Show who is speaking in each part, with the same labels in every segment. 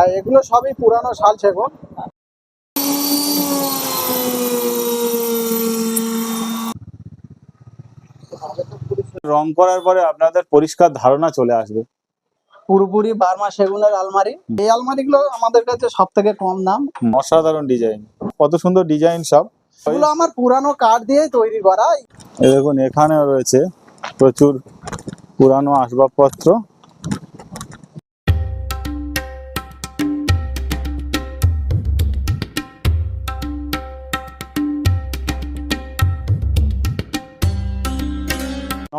Speaker 1: আর এগুলো সবই পুরানো শাল সেগুন।
Speaker 2: রং করার পরে আপনাদের পরিষ্কার ধারণা চলে আসবে।
Speaker 1: পুরোপুরি বার্মা সেগুনের আলমারি। এই আলমারিগুলো আমাদের কাছে সব থেকে কম দাম।
Speaker 2: অসাধারণ ডিজাইন। কত সুন্দর ডিজাইন সব।
Speaker 1: এগুলো আমার পুরানো কাঠ দিয়ে তৈরি করা।
Speaker 2: দেখুন এখানে রয়েছে প্রচুর পুরানো আসবাবপত্র।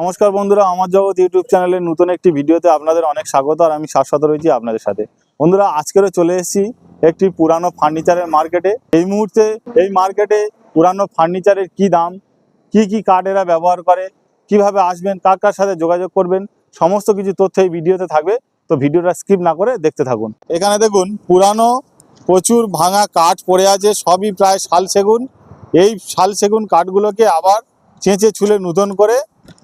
Speaker 2: নমস্কার বন্ধুরা, আমার জগৎ ইউটিউব চ্যানেলের নতুন একটি ভিডিওতে আপনাদের অনেক স্বাগত আর আমি শাশ্বত রয়েছি আপনাদের সাথে। বন্ধুরা, আজকেরও চলে এসেছি একটি পুরানো ফার্নিচারের মার্কেটে এই মুহূর্তে এই মার্কেটে পুরানো ফার্নিচারের কি দাম, কি কি কাঠ এরা ব্যবহার করে, কীভাবে আসবেন, কার কার সাথে যোগাযোগ করবেন, সমস্ত কিছু তথ্য এই ভিডিওতে থাকবে। তো ভিডিওটা স্কিপ না করে দেখতে থাকুন। এখানে দেখুন, পুরানো প্রচুর ভাঙা কাঠ পড়ে আছে, সবই প্রায় শাল সেগুন। এই শাল সেগুন কাঠগুলোকে আবার চেঁচে ছুলে নতুন করে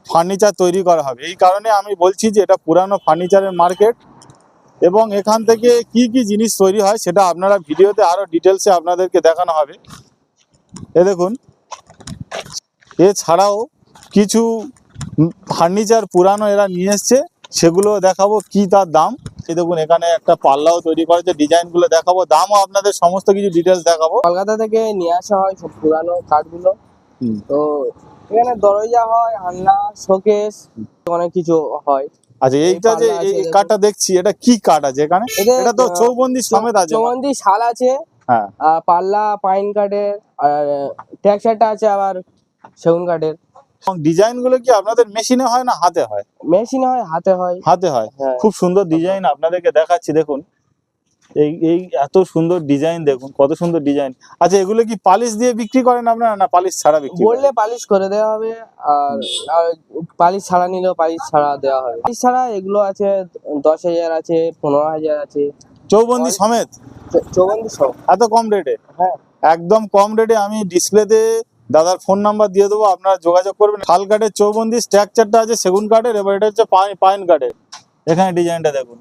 Speaker 2: ফার্নিচার তৈরি করা হবে। এই কারণে আমি বলছি যে এটা পুরানো ফার্নিচারের মার্কেট এবং এখান থেকে কি কি জিনিস তৈরি হয় সেটা আপনারা ভিডিওতে আরও ডিটেলসে আপনাদেরকে দেখানো হবে। এ দেখুন এছাড়াও কিছু ফার্নিচার পুরানো এরা নিয়ে এসছে সেগুলো দেখাবো কি তার দাম। এই দেখুন এখানে একটা পাল্লাও তৈরি করেছে ডিজাইনগুলো দেখাবো দামও আপনাদের সমস্ত কিছু ডিটেলস দেখাবো।
Speaker 3: কলকাতা থেকে নিয়ে আসা হয় সব পুরানো কাঠগুলো। তো এখানে দরজা হয় আলনা শোকেস অনেক কিছু হয়।
Speaker 2: আচ্ছা এইটা যে এই। কাঠটা দেখছি এটা কি কাঠ আছে এখানে? এটা তো চৌবন্দি সমেত আছে।
Speaker 3: চৌবন্দি শাল আছে
Speaker 2: হ্যাঁ।
Speaker 3: পাল্লা পাইন কাঠের আর টেক্সচারটা আছে আবার সেগুন কাঠের।
Speaker 2: ডিজাইনগুলো কি আপনাদের মেশিনে হয় না হাতে হয়?
Speaker 3: মেশিনে হয় হাতে হয়।
Speaker 2: হাতে হয়।
Speaker 3: হ্যাঁ।
Speaker 2: খুব সুন্দর ডিজাইন আপনাদেরকে দেখাচ্ছি দেখুন। এই এই এত সুন্দর ডিজাইন দেখুন কত সুন্দর ডিজাইন আচ্ছা এগুলো কি পালিশ দিয়ে বিক্রি করেন আপনারা না পালিশ ছাড়া বিক্রি
Speaker 3: বললে পালিশ করে দেওয়া হবে আর পালিশ ছাড়া নিলেও পালিশ ছাড়া দেওয়া হবে। পালিশ ছাড়া এগুলো আছে দশ হাজার আছে পনেরো হাজার আছে।
Speaker 2: চৌবন্দি সমেত?
Speaker 3: চৌবন্দি সব
Speaker 2: এত কম রেটে
Speaker 3: হ্যাঁ।
Speaker 2: একদম কম রেটে আমি ডিসপ্লেতে দাদার ফোন নাম্বার দিয়ে দেবো আপনারা যোগাযোগ করবেন। শাল কাঠের চৌবন্দি স্ট্রাকচারটা আছে সেগুন কাঠের এবার এটা হচ্ছে পাইন কাঠের। এখানে ডিজাইনটা দেখুন।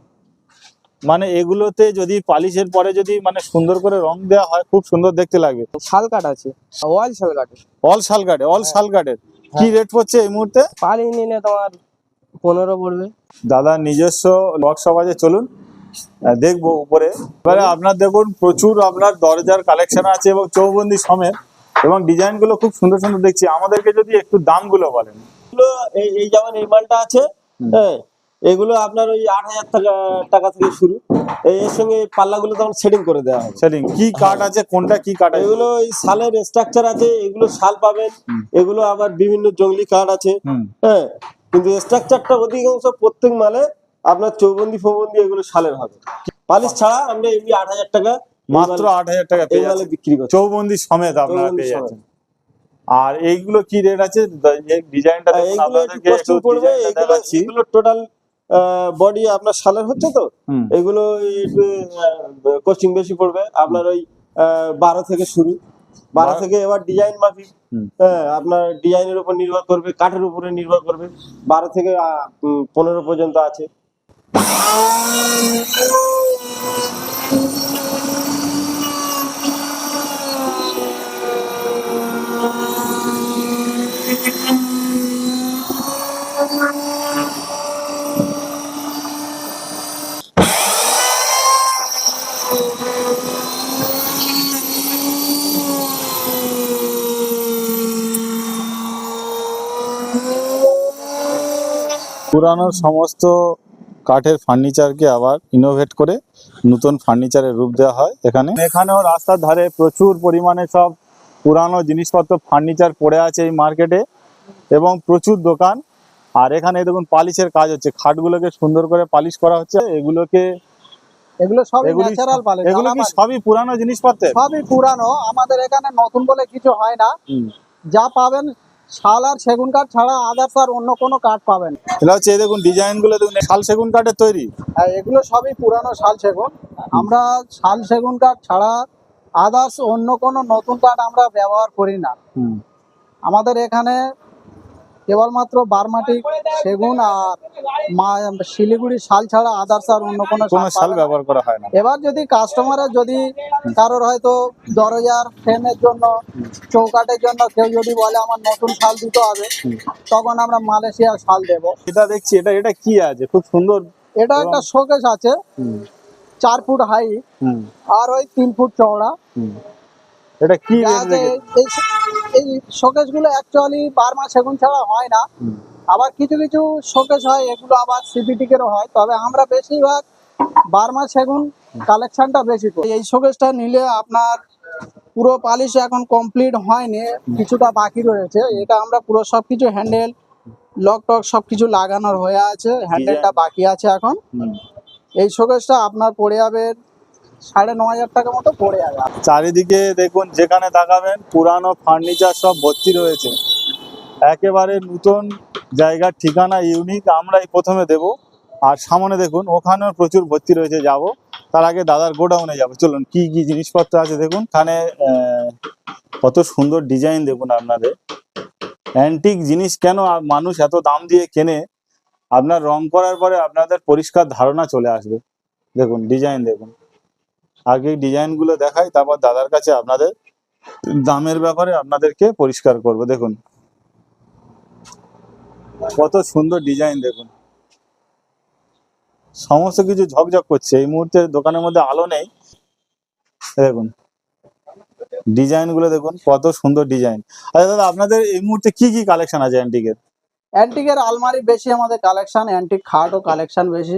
Speaker 2: মানে এগুলোতে যদি পালিশের পরে যদি মানে সুন্দর করে রং দেওয়া হয় খুব সুন্দর দেখতে লাগবে
Speaker 3: শাল কাঠ আছে। অল শাল কাঠ।
Speaker 2: অল শাল কাঠে অল শাল কাঠের। কি রেট পড়ছে এই মুহূর্তে?
Speaker 3: পালি নিলে তোমার পনেরো পড়বে।
Speaker 2: দাদা নিজস্ব ওয়ার্কশপ আছে চলুন দেখব উপরে। এবারে আপনার দেখুন প্রচুর আপনার দরজার কালেকশন আছে এবং চৌবন্দি সমেত এবং ডিজাইনগুলো খুব সুন্দর সুন্দর দেখছি। আমাদেরকে যদি একটু দামগুলো বলেন।
Speaker 4: এই এই যেমন এই মালটা আছে হ্যাঁ এগুলো আপনার ওই আট হাজার টাকা টাকা থেকে শুরু। এর সঙ্গে পাল্লাগুলো তখন সেটিং করে দেওয়া হবে
Speaker 2: সেলিং কি কাঠ আছে কোনটা কি কাঠ আছে?
Speaker 4: এগুলো ওই শালের স্ট্রাকচার আছে এগুলো শাল পাবেন এগুলো আবার বিভিন্ন জঙ্গলি কাঠ আছে। হ্যাঁ কিন্তু স্ট্রাকচারটা অধিকাংশ প্রত্যেক মালে আপনার চৌবন্দি ফৌবন্দি এগুলো শালের হবে। পালিশ ছাড়া আমরা এমনি আট হাজার টাকা
Speaker 2: মাত্র আট হাজার টাকা পেয়ে
Speaker 4: মালে
Speaker 2: যাচ্ছে।
Speaker 4: বিক্রি করছে।
Speaker 2: চৌবন্দি সমেত আপনারা পেয়ে। যাচ্ছেন। আর এইগুলো কি রেট আছে? ডিজাইনটা
Speaker 4: এগুলো টোটাল বডি আপনার শালের হচ্ছে তো? এগুলো কোচিং বেশি পড়বে। আপনার ওই বারো থেকে শুরু। বারো
Speaker 2: বারো-
Speaker 4: থেকে এবার ডিজাইন মাফিক। হ্যাঁ আপনার ডিজাইনের উপর নির্ভর করবে কাঠের উপরে নির্ভর করবে। বারো থেকে পনেরো পর্যন্ত আছে।
Speaker 2: পুরানো সমস্ত কাঠের ফার্নিচারকে আবার ইনোভেট করে নতুন ফার্নিচারের রূপ দেওয়া হয় এখানে। এখানেও রাস্তার ধারে প্রচুর পরিমাণে সব পুরানো জিনিসপত্র ফার্নিচার পড়ে আছে এই মার্কেটে এবং প্রচুর দোকান। আর এখানে দেখুন পালিশের কাজ হচ্ছে খাটগুলোকে সুন্দর করে পালিশ করা হচ্ছে এগুলোকে
Speaker 1: এগুলো সবই ন্যাচারাল পালে
Speaker 2: এগুলো কি সবই পুরানো জিনিসপত্রের?
Speaker 1: সবই পুরানো আমাদের এখানে নতুন বলে কিছু হয় না। যা পাবেন শাল আর সেগুন কাঠ ছাড়া আদার্স আর অন্য কোনো কাঠ পাবেন।
Speaker 2: এটা হচ্ছে এই দেখুন ডিজাইনগুলো দেখুন শাল সেগুন কাঠের তৈরি।
Speaker 1: হ্যাঁ এগুলো সবই পুরানো শাল সেগুন। আমরা শাল সেগুন কাঠ ছাড়া আদার্স অন্য কোনো নতুন কাঠ আমরা ব্যবহার করি না। আমাদের এখানে কেবলমাত্র বারমাটি সেগুন আর মা- শিলিগুড়ি শাল ছাড়া আদার্স আর অন্য কোনো শাল।
Speaker 2: ব্যবহার করা হয় না।
Speaker 1: এবার যদি কাস্টমারের যদি কারোর হয়তো দরজার ফ্রেমের জন্য চৌকাটের জন্য কেউ যদি বলে আমার নতুন শাল দিতে হবে তখন আমরা মালয়েশিয়ার শাল দেব।
Speaker 2: এটা দেখছি এটা এটা কি আছে? খুব সুন্দর
Speaker 1: এটা একটা শোকেস আছে। চার ফুট
Speaker 2: হাই
Speaker 1: আর ওই তিন ফুট চওড়া।
Speaker 2: এটা কি
Speaker 1: এই এই শোকেসগুলো অ্যাকচুয়ালি বারমা সেগুন ছাড়া হয় না। আবার কিছু কিছু শোকেস হয় এগুলো আবার সিপিটিকেরও হয়। তবে আমরা বেশিরভাগ বারমা সেগুন কালেকশনটা বেশি করি। এই শোকেসটা নিলে আপনার পুরো পালিশ এখন কমপ্লিট হয়নি কিছুটা বাকি রয়েছে। এটা আমরা পুরো সবকিছু হ্যান্ডেল লক টক সবকিছু লাগানোর হয়ে আছে হ্যান্ডেলটা বাকি আছে এখন। এই শোকেসটা আপনার পড়ে যাবে সাড়ে ন হাজার টাকা মতো পড়ে যাবে।
Speaker 2: চারিদিকে দেখুন, যেখানে তাকাবেন, পুরানো ফার্নিচার সব ভর্তি রয়েছে। একেবারে নতুন জায়গার ঠিকানা ইউনিক আমরাই প্রথমে দেব। আর সামনে দেখুন, ওখানেও প্রচুর ভর্তি রয়েছে, যাব। তার আগে দাদার গোডাউনে যাব। চলুন, কি কি জিনিসপত্র আছে দেখুন। এখানে কত সুন্দর ডিজাইন দেখুন আপনাদের। অ্যান্টিক জিনিস কেন মানুষ এত দাম দিয়ে কেনে? আপনার রং করার পরে আপনাদের পরিষ্কার ধারণা চলে আসবে। দেখুন ডিজাইন দেখুন। আগে ডিজাইনগুলো দেখাই তারপর দাদার কাছে আপনাদের দামের ব্যাপারে আপনাদেরকে পরিষ্কার করব। দেখুন কত সুন্দর ডিজাইন দেখুন। সমস্ত কিছু ঝকঝক করছে এই মুহূর্তে দোকানের মধ্যে আলো নেই। দেখুন ডিজাইনগুলো দেখুন কত সুন্দর ডিজাইন আচ্ছা দাদা আপনাদের এই মুহূর্তে কি কি কালেকশন আছে অ্যান্টিকের
Speaker 1: অ্যান্টিকের আলমারি বেশি আমাদের কালেকশন অ্যান্টিক খাটও কালেকশন বেশি।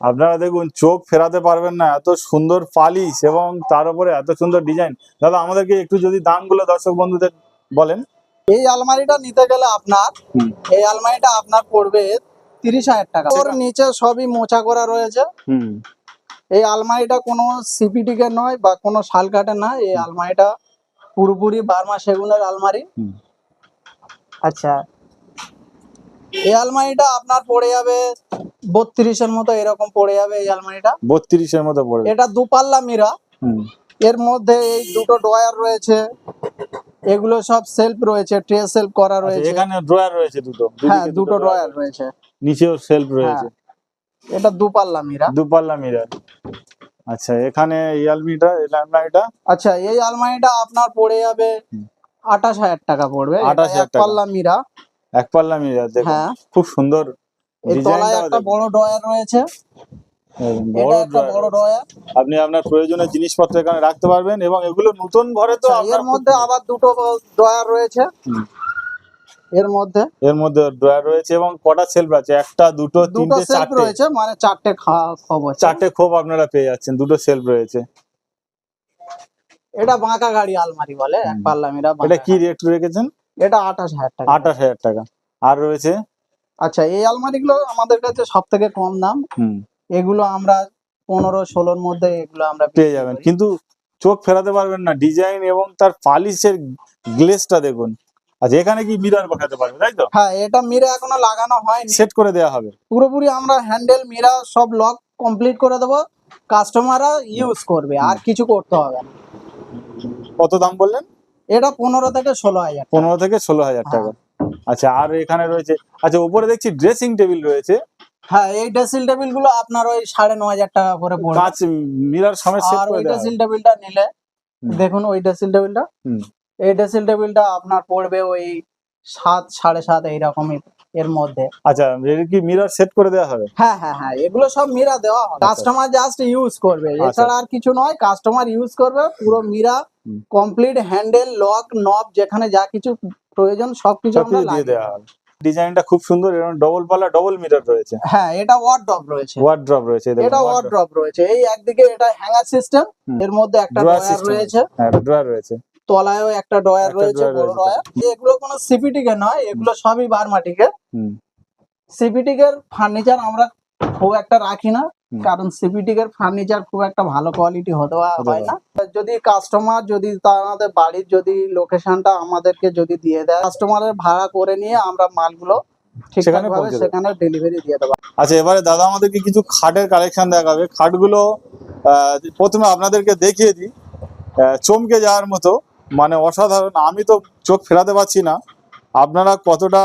Speaker 2: আপনারা দেখুন চোখ ফেরাতে পারবেন না এত সুন্দর পালিশ এবং তার উপরে এত সুন্দর ডিজাইন দাদা আমাদেরকে একটু যদি দামগুলো দর্শক বন্ধুদের বলেন।
Speaker 1: এই আলমারিটা নিতে গেলে আপনার এই আলমারিটা আপনার পড়বে তিরিশ হাজার টাকা। ওর নিচে সবই মোচা করা রয়েছে।
Speaker 2: হুম।
Speaker 1: এই আলমারিটা কোনো সিপিটিকে নয় বা কোনো শাল কাঠের না এই আলমারিটা পুরোপুরি বার্মা সেগুনের আলমারি। আচ্ছা। এই আলমারিটা আপনার পড়ে যাবে বত্রিশের মতো এরকম পড়ে যাবে এই আলমারিটা।
Speaker 2: বত্রিশের মতো পড়বে
Speaker 1: এটা দুপাল্লা মিরা। এর মধ্যে এই দুটো ড্রয়ার রয়েছে। এগুলো সব সেলফ রয়েছে ট্রে সেলফ করা
Speaker 2: আচ্ছা,
Speaker 1: রয়েছে।
Speaker 2: এখানে ড্রয়ার রয়েছে দুটো।
Speaker 1: হ্যাঁ দুটো ড্রয়ার রয়েছে।
Speaker 2: নিচেও সেলফ রয়েছে।
Speaker 1: এটা দুপাল্লা মিরা।
Speaker 2: দুপাল্লা মিরার আচ্ছা এখানে এই আলমিটা এই আলমারিটা?
Speaker 1: আচ্ছা এই আলমারিটা আপনার পড়ে যাবে। আঠাশ হাজার টাকা পড়বে। এটা
Speaker 2: 28,000
Speaker 1: এক
Speaker 2: টাকা।
Speaker 1: পাল্লা মিরা।
Speaker 2: এক পাল্লা মিরার দেখুন।
Speaker 1: হ্যাঁ।
Speaker 2: খুব সুন্দর
Speaker 1: তলায় একটা বড় ড্রয়ার রয়েছে।
Speaker 2: বড়
Speaker 1: বড় ড্রয়ার।
Speaker 2: আপনি আপনার প্রয়োজনীয় জিনিসপত্র এখানে রাখতে পারবেন এবং এগুলো নতুন ঘরে তো
Speaker 1: আচ্ছা, এর মধ্যে আবার দুটো ড্রয়ার রয়েছে। এর মধ্যে।
Speaker 2: এর মধ্যে ড্রয়ার রয়েছে এবং কটা সেলফ আছে? একটা দুটো তিনটে চারটে।
Speaker 1: রয়েছে মানে চারটে খা- খবর
Speaker 2: চারটে খোপ আপনারা পেয়ে যাচ্ছেন দুটো সেলফ রয়েছে।
Speaker 1: এটা বাঁকা গাড়ি আলমারি বলে এক
Speaker 2: হুম।
Speaker 1: পাল্লা মিরা বাঁকা
Speaker 2: এটা কি রেট রেখেছেন?
Speaker 1: এটা আঠাশ হাজার টাকা।
Speaker 2: আঠাশ হাজার টাকা। আর রয়েছে?
Speaker 1: আচ্ছা এই আলমারিগুলো আমাদের কাছে সব থেকে কম দাম।
Speaker 2: হুম।
Speaker 1: এগুলো আমরা পনেরো ষোলোর মধ্যে এগুলো আমরা
Speaker 2: পেয়ে যাবেন। কিন্তু চোখ ফেরাতে পারবেন না। ডিজাইন এবং তার পালিশের গ্লেসটা দেখুন। আচ্ছা এখানে কি মিরার বসাতে পারবে তাই তো?
Speaker 1: হ্যাঁ এটা মিরা এখনও লাগানো হয়নি।
Speaker 2: সেট করে দেওয়া হবে।
Speaker 1: পুরোপুরি আমরা হ্যান্ডেল মিরা সব লক কমপ্লিট করে দেবো। কাস্টমাররা ইউজ করবে আর কিছু করতে হবে না।
Speaker 2: কত দাম বললেন?
Speaker 1: এটা পনেরো থেকে ষোলো হাজার
Speaker 2: পনেরো থেকে ষোলো হাজার টাকা। আচ্ছা আর এখানে রয়েছে আচ্ছা উপরে দেখছি ড্রেসিং টেবিল রয়েছে
Speaker 1: হ্যাঁ এই ড্রেসিং টেবিলগুলো আপনার ওই সাড়ে ন হাজার টাকা করে পড়বে
Speaker 2: কাঁচ মিরার সমেত সেট
Speaker 1: আর
Speaker 2: করে
Speaker 1: ওই
Speaker 2: দেওয়া
Speaker 1: ড্রেসিং
Speaker 2: হবে।
Speaker 1: টেবিলটা নিলে দেখুন ওই ড্রেসিং টেবিলটা
Speaker 2: হুম।
Speaker 1: এই ড্রেসিং টেবিলটা আপনার পড়বে ওই সাত সাড়ে সাত এইরকমই এর মধ্যে
Speaker 2: আচ্ছা এর কি মিরার সেট করে দেওয়া হবে
Speaker 1: হ্যাঁ হ্যাঁ হ্যাঁ এগুলো সব মিরা দেওয়া হয় কাস্টমার জাস্ট ইউজ করবে
Speaker 2: আচ্ছা।
Speaker 1: এছাড়া আর কিছু নয় কাস্টমার ইউজ করবে পুরো মিরা। কমপ্লিট হ্যান্ডেল লক নব যেখানে যা কিছু প্রয়োজন সবকিছু আমরা
Speaker 2: দিয়ে দেওয়া হবে। ডিজাইনটা খুব সুন্দর এবং ডবল পাল্লা ডবল মিরার রয়েছে।
Speaker 1: হ্যাঁ এটা ওয়ার্ড্রপ রয়েছে।
Speaker 2: ওয়ার্ড্রপ রয়েছে
Speaker 1: এটা। ওয়ার্ড্রপ রয়েছে। এই একদিকে এটা হ্যাঙ্গার সিস্টেম এর মধ্যে একটা ড্রয়ার রয়েছে।
Speaker 2: হ্যাঁ ড্রয়ার রয়েছে।
Speaker 1: তলায়ও একটা ড্রয়ার রয়েছে বড়। ড্রয়ার এগুলো কোনো সিপিটিকে নয় এগুলো সবই বারমাটিকে
Speaker 2: হুম।
Speaker 1: সিপিটিকের ফার্নিচার আমরা খুব একটা রাখি না। কারণ সিপিটিকের ফার্নিচার খুব একটা ভালো কোয়ালিটি হতে হয় না। যদি কাস্টমার যদি তাদের বাড়ির যদি লোকেশনটা আমাদেরকে যদি দিয়ে দেয় কাস্টমারের ভাড়া করে নিয়ে আমরা মালগুলো ঠিকঠাক
Speaker 2: সেখানে
Speaker 1: ডেলিভারি দিয়ে দেবো।
Speaker 2: আচ্ছা এবারে দাদা আমাদেরকে কিছু খাটের কালেকশন দেখাবে। খাটগুলো প্রথমে আপনাদেরকে দেখিয়ে দিই। চমকে যাওয়ার মতো মানে অসাধারণ। আমি তো চোখ ফেরাতে পারছি না। আপনারা কতটা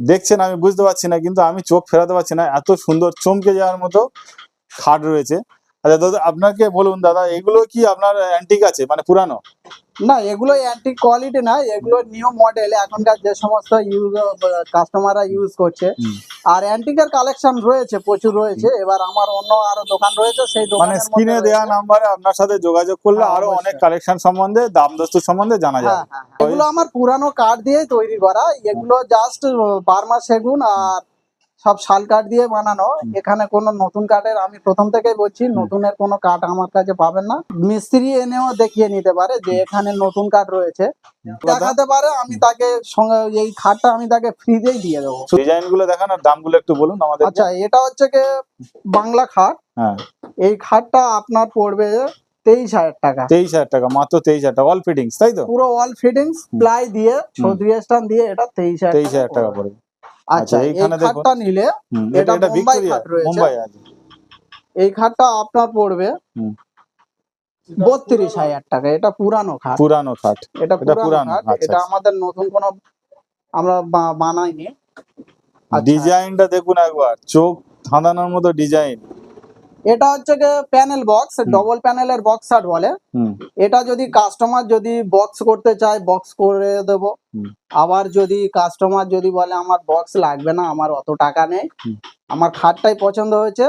Speaker 2: দেখছেন আমি বুঝতে পারছি না কিন্তু আমি চোখ ফেরাতে পারছি না এত সুন্দর চমকে যাওয়ার মতো খাট রয়েছে আচ্ছা দাদা আপনাকে বলুন দাদা এগুলো কি আপনার অ্যান্টিক আছে মানে পুরানো
Speaker 1: না এগুলো অ্যান্টিক কোয়ালিটি না এগুলো নিউ মডেল এখনকার যে সমস্ত ইউজ কাস্টমাররা ইউজ করছে। আর অ্যান্টিকের কালেকশন রয়েছে প্রচুর রয়েছে। এবার আমার অন্য আরও দোকান রয়েছে সেই
Speaker 2: দোকানে
Speaker 1: দোকানের
Speaker 2: স্ক্রিনে দেওয়া নাম্বারে আপনার সাথে যোগাযোগ করলে
Speaker 1: হ্যাঁ, আরও
Speaker 2: অনেক কালেকশন সম্বন্ধে দাম দস্তুর সম্বন্ধে জানা যায়।
Speaker 1: হ্যাঁ হ্যাঁ। এগুলো আমার পুরানো কার্ড দিয়ে তৈরি করা। এগুলো জাস্ট বার্মা সেগুন আর সব শাল কাঠ দিয়ে বানানো। এখানে কোনো নতুন কাঠের আমি প্রথম থেকেই বলছি নতুনের কোনো কাঠ আমার কাছে পাবেন না। মিস্ত্রি এনেও দেখিয়ে নিতে পারে যে এখানে নতুন কাঠ রয়েছে। দেখাতে পারে আমি তাকে সঙ্গে এই খাটটা আমি তাকে ফ্রিজেই দিয়ে দেবো।
Speaker 2: ডিজাইনগুলো দেখান আর দামগুলো একটু বলুন আমাদের
Speaker 1: আচ্ছা এটা হচ্ছে কি বাংলা খাট।
Speaker 2: হ্যাঁ।
Speaker 1: এই খাটটা আপনার পড়বে তেইশ হাজার টাকা।
Speaker 2: তেইশ হাজার টাকা মাত্র তেইশ হাজার টাকা অল ফিটিংস তাই তো?
Speaker 1: পুরো অল ফিটিংস প্লাই দিয়ে স্টান দিয়ে এটা তেইশ হাজার
Speaker 2: তেইশ হাজার টাকা
Speaker 1: পড়বে।
Speaker 2: পড়বে
Speaker 1: আচ্ছা
Speaker 2: এইখানে।
Speaker 1: খাটটা নিলে এটা
Speaker 2: ভিক্টোরিয়া
Speaker 1: খাট রয়েছে।
Speaker 2: মুম্বাই আছে
Speaker 1: এই খাটটা আপনার পড়বে বত্রিশ হাজার টাকা এটা পুরানো খাট।
Speaker 2: পুরানো খাট।
Speaker 1: এটা পুরানো খাট
Speaker 2: আচ্ছা,
Speaker 1: এটা
Speaker 2: আচ্ছা।
Speaker 1: আমাদের নতুন কোনো আমরা বানাইনি। আচ্ছা,
Speaker 2: ডিজাইনটা দেখুন একবার চোখ ধাঁধানোর মতো ডিজাইন।
Speaker 1: এটা হচ্ছে যে প্যানেল বক্স ডবল প্যানেলের বক্স শার্ট বলে। এটা যদি কাস্টমার যদি বক্স করতে চায় বক্স করে দেব। আবার যদি কাস্টমার যদি বলে আমার বক্স লাগবে না আমার অত টাকা নেই আমার খাটটাই পছন্দ হয়েছে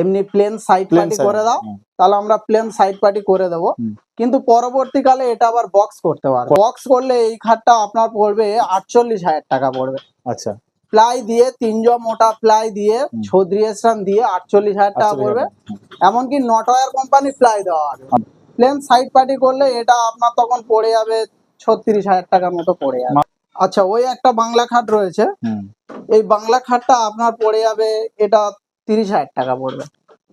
Speaker 1: এমনি প্লেন সাইড পার্টি করে দাও তাহলে আমরা প্লেন সাইড পার্টি করে দেবো। কিন্তু পরবর্তীকালে এটা আবার বক্স করতে পারবে। বক্স করলে এই খাটটা আপনার পড়বে আটচল্লিশ হাজার টাকা পড়বে।
Speaker 2: আচ্ছা।
Speaker 1: প্লাই দিয়ে তিনজন মোটা প্লাই দিয়ে। ছত্রিশ রান দিয়ে আটচল্লিশ হাজার টাকা পড়বে। এমনকি নটওয়ার কোম্পানি প্লাই দেওয়া হবে। প্লেন সাইড পার্টি করলে এটা আপনার তখন পড়ে যাবে ছত্রিশ হাজার টাকার মতো পড়ে যাবে। আচ্ছা ওই একটা বাংলা খাট রয়েছে। এই বাংলা খাটটা আপনার পড়ে যাবে এটা তিরিশ হাজার টাকা পড়বে।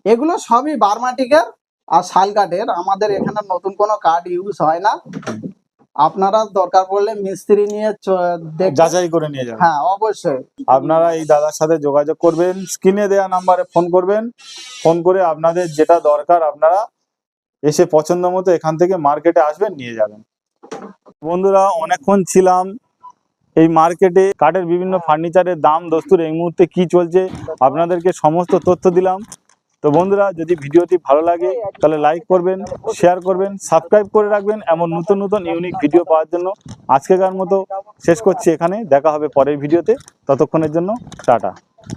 Speaker 1: এগুলো সবই বারমাটিকের আর শাল কাঠের আমাদের এখানে নতুন কোনো কাঠ ইউজ হয় না। আপনারা দরকার পড়লে মিস্ত্রি নিয়ে
Speaker 2: যাচাই করে নিয়ে যাবেন।
Speaker 1: হ্যাঁ অবশ্যই।
Speaker 2: আপনারা এই দাদার সাথে যোগাযোগ করবেন স্ক্রিনে দেওয়া নাম্বারে ফোন করবেন ফোন করে আপনাদের যেটা দরকার আপনারা এসে পছন্দ মতো এখান থেকে মার্কেটে আসবেন নিয়ে যাবেন। বন্ধুরা অনেকক্ষণ ছিলাম। এই মার্কেটে কাঠের বিভিন্ন ফার্নিচারের দাম দস্তুর এই মুহূর্তে কি চলছে আপনাদেরকে সমস্ত তথ্য দিলাম। তো বন্ধুরা, যদি ভিডিওটি ভালো লাগে, তাহলে লাইক করবেন শেয়ার করবেন সাবস্ক্রাইব করে রাখবেন এমন নতুন নতুন ইউনিক ভিডিও পাওয়ার জন্য। আজকেকার মতো শেষ করছি এখানে, দেখা হবে পরের ভিডিওতে ততক্ষণের জন্য, টাটা।